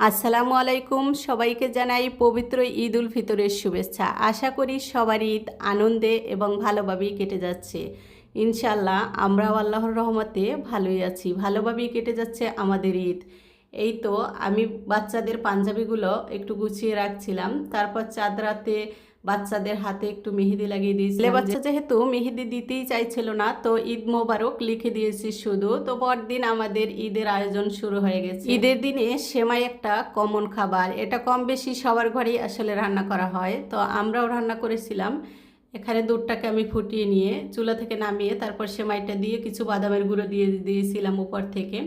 আসসালামু আলাইকুম। সবাইকে জানাই পবিত্র ঈদ উল ফিতরের শুভেচ্ছা। আশা করি সবার ঈদ আনন্দে এবং ভালোভাবেই কেটে যাচ্ছে। ইনশাল্লাহ আমরাও আল্লাহর রহমতে ভালোই আছি, ভালোভাবেই কেটে যাচ্ছে আমাদের ঈদ। এই তো আমি বাচ্চাদের পাঞ্জাবিগুলো একটু গুছিয়ে রাখছিলাম। তারপর চাঁদ রাতে বাচ্চাদের হাতে একটু মেহেদি লাগিয়ে দিয়েছি বাচ্চা যেহেতু মেহেদি দিতেই চাইছিল না, তো ঈদ মোবারক লিখে দিয়েছি শুধু। তো পরদিন আমাদের ঈদের আয়োজন শুরু হয়ে গেছে। ঈদের দিনে সেমাই একটা কমন খাবার। এটা কম বেশি সবার ঘরেই আসলে রান্না করা হয়। তো আমরাও রান্না করেছিলাম। এখানে দুধটাকে আমি ফুটিয়ে নিয়ে চুলা থেকে নামিয়ে তারপর সেমাইটা দিয়ে কিছু বাদামের গুঁড়ো দিয়ে দিয়েছিলাম উপর থেকে।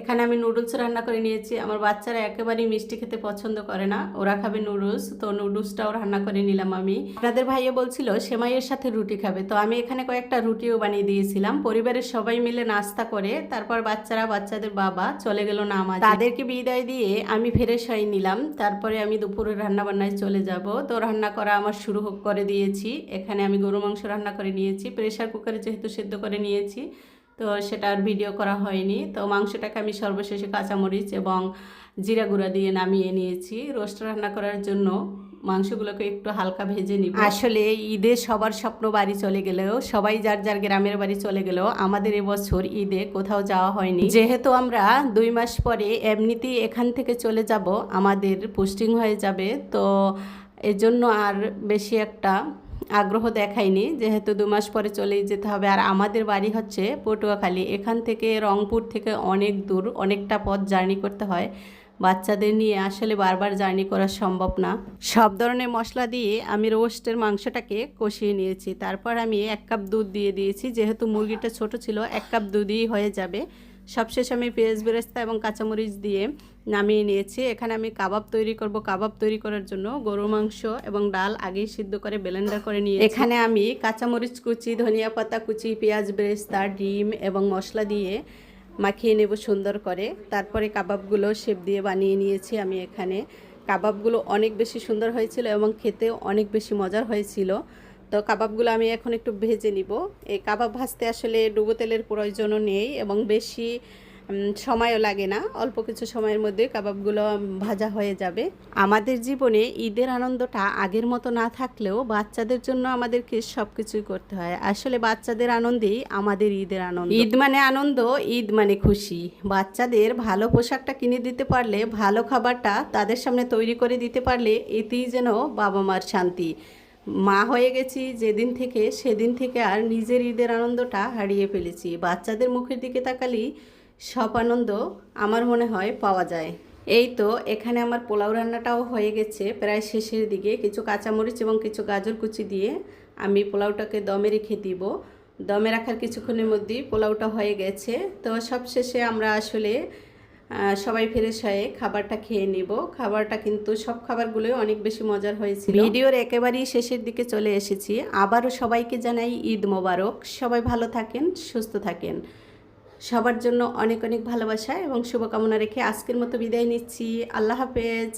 এখানে আমি নুডলস রান্না করে নিয়েছি। আমার বাচ্চারা একেবারেই মিষ্টি খেতে পছন্দ করে না। ওরা খাবে নুডলস, তো নুডলসটাও রান্না করে নিলাম আমি। আপনাদের ভাইয়া বলছিল, সেমাইয়ের সাথে রুটি খাবে। তো আমি এখানে কয়েকটা রুটিও বানিয়ে দিয়েছিলাম। পরিবারের সবাই মিলে নাস্তা করে, তারপর বাচ্চারা, বাচ্চাদের বাবা চলে গেল নামাজ। তাদেরকে বিদায় দিয়ে আমি ফ্রেশ হয়ে নিলাম। তারপরে আমি দুপুরে রান্না বান্নায় চলে যাব। তো রান্না করা আমার শুরু করে দিয়েছি। এখানে আমি গরু মাংস রান্না করে নিয়েছি। প্রেশার কুকারে যেহেতু সেদ্ধ করে নিয়েছি। তো সেটা আর ভিডিও করা হয়নি। তো মাংসটাকে আমি সর্বশেষে কাঁচামরিচ এবং জিরা গুঁড়া দিয়ে নামিয়ে নিয়েছি। রোস্ট রান্না করার জন্য মাংসগুলোকে একটু হালকা ভেজে নিব। আসলে ঈদে সবার স্বপ্ন বাড়ি চলে গেলেও, সবাই যার যার গ্রামের বাড়ি চলে গেলেও আমাদের এবছর ঈদে কোথাও যাওয়া হয়নি। যেহেতু আমরা দুই মাস পরে এমনিতেই এখান থেকে চলে যাব, আমাদের পোস্টিং হয়ে যাবে। তো এজন্য আর বেশি একটা আগ্রহ দেখায়নি। যেহেতু দু মাস পরে চলেই যেতে হবে। আর আমাদের বাড়ি হচ্ছে পটুয়াখালী। এখান থেকে রংপুর থেকে অনেক দূর, অনেকটা পথ জার্নি করতে হয়। বাচ্চাদের নিয়ে আসলে বারবার জার্নি করা সম্ভব না। সব ধরনের মশলা দিয়ে আমি রোস্টের মাংসটাকে কষিয়ে নিয়েছি। তারপর আমি এক কাপ দুধ দিয়ে দিয়েছি। যেহেতু মুরগিটা ছোট ছিল, এক কাপ দুধই হয়ে যাবে। সবশেষ আমি পেঁয়াজ, বেরেস্তা এবং কাঁচামরিচ দিয়ে নামিয়ে নিয়েছি। এখানে আমি কাবাব তৈরি করব। কাবাব তৈরি করার জন্য গরু মাংস এবং ডাল আগেই সিদ্ধ করে ব্লেন্ডার করে নিয়ে এখানে আমি কাঁচামরিচ কুচি, ধনিয়া পাতা কুচি, পেঁয়াজ, বেরেস্তা, ডিম এবং মশলা দিয়ে মাখিয়ে নেব সুন্দর করে। তারপরে কাবাবগুলো শেপ দিয়ে বানিয়ে নিয়েছি আমি এখানে। কাবাবগুলো অনেক বেশি সুন্দর হয়েছিল এবং খেতেও অনেক বেশি মজার হয়েছিল। তো কাবাবগুলো আমি এখন একটু ভেজে নিব। এই কাবাব ভাজতে আসলে ডুবো তেলের প্রয়োজনও নেই এবং বেশি সময়ও লাগে না। অল্প কিছু সময়ের মধ্যে কাবাবগুলো ভাজা হয়ে যাবে। আমাদের জীবনে ঈদের আনন্দটা আগের মতো না থাকলেও বাচ্চাদের জন্য আমাদেরকে সব কিছুই করতে হয়। আসলে বাচ্চাদের আনন্দেই আমাদের ঈদের আনন্দ। ঈদ মানে আনন্দ, ঈদ মানে খুশি। বাচ্চাদের ভালো পোশাকটা কিনে দিতে পারলে, ভালো খাবারটা তাদের সামনে তৈরি করে দিতে পারলে, এতেই যেন বাবা মার শান্তি। মা হয়ে গেছি, যেদিন থেকে, সেদিন থেকে আর নিজের ঈদের আনন্দটা হারিয়ে ফেলেছি। বাচ্চাদের মুখের দিকে তাকালেই সব আনন্দ আমার মনে হয় পাওয়া যায়। এই তো, এখানে আমার পোলাও রান্নাটাও হয়ে গেছে। প্রায় শেষের দিকে কিছু কাঁচামরিচ এবং কিছু গাজর কুচি দিয়ে আমি পোলাওটাকে দমে রেখে দিব। দমে রাখার কিছুক্ষণের মধ্যেই পোলাওটা হয়ে গেছে। তো সব শেষে আমরা আসলে সবাই ফ্রেশ হয়ে খাবারটা খেয়ে নেব। খাবারটা কিন্তু সব খাবারগুলোই অনেক বেশি মজার হয়েছিল। ভিডিওর একেবারেই শেষের দিকে চলে এসেছি। আবারও সবাইকে জানাই ঈদ মোবারক। সবাই ভালো থাকেন, সুস্থ থাকেন। সবার জন্য অনেক অনেক ভালোবাসা এবং শুভকামনা রেখে আজকের মতো বিদায় নিচ্ছি। আল্লাহ হাফেজ।